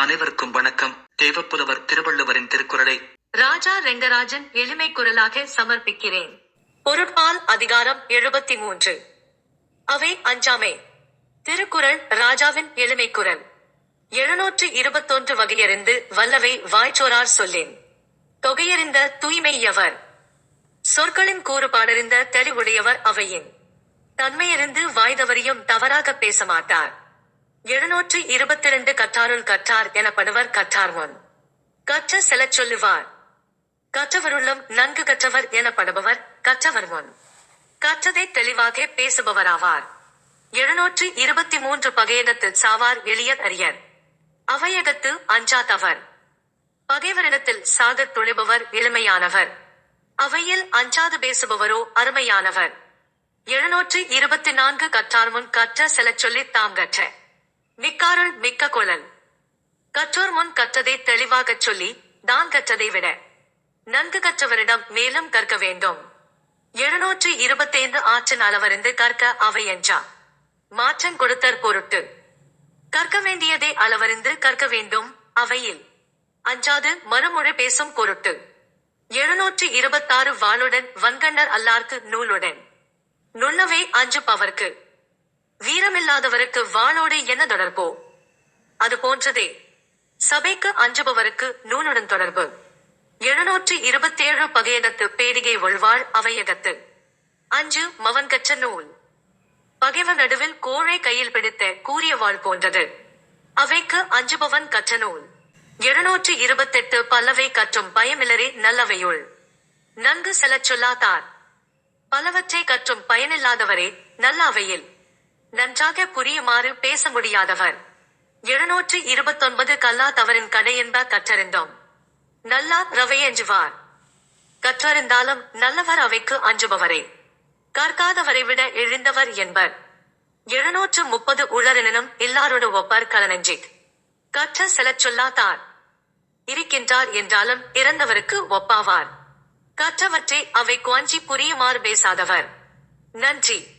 அனைவருக்கும் வணக்கம். தேவப்புலவர் திருவள்ளுவரின் திருக்குறளை ராஜா ரெங்கராஜன் எளிமை குரலாக சமர்ப்பிக்கிறேன். பொருட்பால் அதிகாரம் எழுபத்தி மூன்று அவை அஞ்சாமை. திருக்குறள் ராஜாவின் எளிமை குரல். எழுநூற்று இருபத்தொன்று வகையறிந்து வல்லவை வாய்ச்சோரார் சொல்லேன். தொகையறிந்த தூய்மையவர். சொற்களின் கூறுபாடறிந்த தெளிவுடையவர் அவையின். தன்மையறிந்து வாய்தவரையும் தவறாக பேச மாட்டார். எழுநூற்று இருபத்திரண்டு கற்றாருள் கற்றார் எனப்படுவர் கற்றார் முன். கற்ற செலச் சொல்லுவார். கற்றவருள்ளும் நன்கு கற்றவர் எனப்படுபவர் கற்றவர் முன். கற்றதை தெளிவாக பேசுபவராவார். எழுநூற்று இருபத்தி மூன்று பகையிடத்தில் சாவார் எளியர் அரியர். அவையகத்து அஞ்சாதவர். பகைவரிடத்தில் சாகத் துணிபவர் எளிமையானவர். அவையில் அஞ்சாது பேசுபவரோ அருமையானவர். எழுநூற்று இருபத்தி நான்கு கற்றார் முன் கற்ற செலச் சொல்லி தாம் கற்ற. மிக்காருள் மிக்க குழல். கற்றோர் முன் கற்றதை தெளிவாகச் சொல்லி தான் கற்றதை விட நன்கு கற்றவரிடம் மேலும் கற்க வேண்டும். எழுநூற்று இருபத்தைந்து ஆற்றின் அளவறிந்து கற்க அவை என்றா? மாற்றம் கொடுத்தற் பொருட்டு. கற்க வேண்டியதை அளவறிந்து கற்க வேண்டும் அவையில். அஞ்சாது மறுமொழி பேசும் பொருட்டு. எழுநூற்று இருபத்தாறு வாளுடன் வன்கண்ணர் அல்லார்க்கு நூலுடன். நுள்ளவே அஞ்சு பவர்க்கு வீரமில்லாதவருக்கு வாளோடு என்ன தொடர்போ? அது போன்றதே. சபைக்கு அஞ்சுபவருக்கு நூலுடன் தொடர்பு. எழுநூற்று இருபத்தேழு பகையகத்து பேரிகை ஒழ்வாள் அவையகத்து. அஞ்சு மவன் கச்ச நூல். பகைவ நடுவில் கோழை கையில் பிடித்த கூறிய வாழ் போன்றது. அவைக்கு அஞ்சுபவன் கற்ற நூல். எழுநூற்று இருபத்தெட்டு பல்லவை கற்றும் பயமில்லரே நல்லவையுள். நன்கு செலச் சொல்லாதார். பலவற்றை கற்றும் பயனில்லாதவரே நல்ல அவையில் நன்றாக புரியுமாறு பேச முடியாதவர். எழுநூற்று இருபத்தொன்பது கல்லா தவறின் கடை கற்றறிந்தோம். நல்லா ரவை அஞ்சுவார் கற்றறிந்தாலும் நல்லவர் அவைக்கு அஞ்சுபவரே. கற்காதவரை விட எழுந்தவர் என்பர். எழுநூற்று முப்பது உளரெனினும் எல்லாரோடு ஒப்பார் கலனஞ்சி கற்ற செலச் சொல்லாதார். இருக்கின்றார் என்றாலும் இறந்தவருக்கு ஒப்பாவார். கற்றவற்றை அவை குவஞ்சி புரியுமாறு பேசாதவர். நன்றி.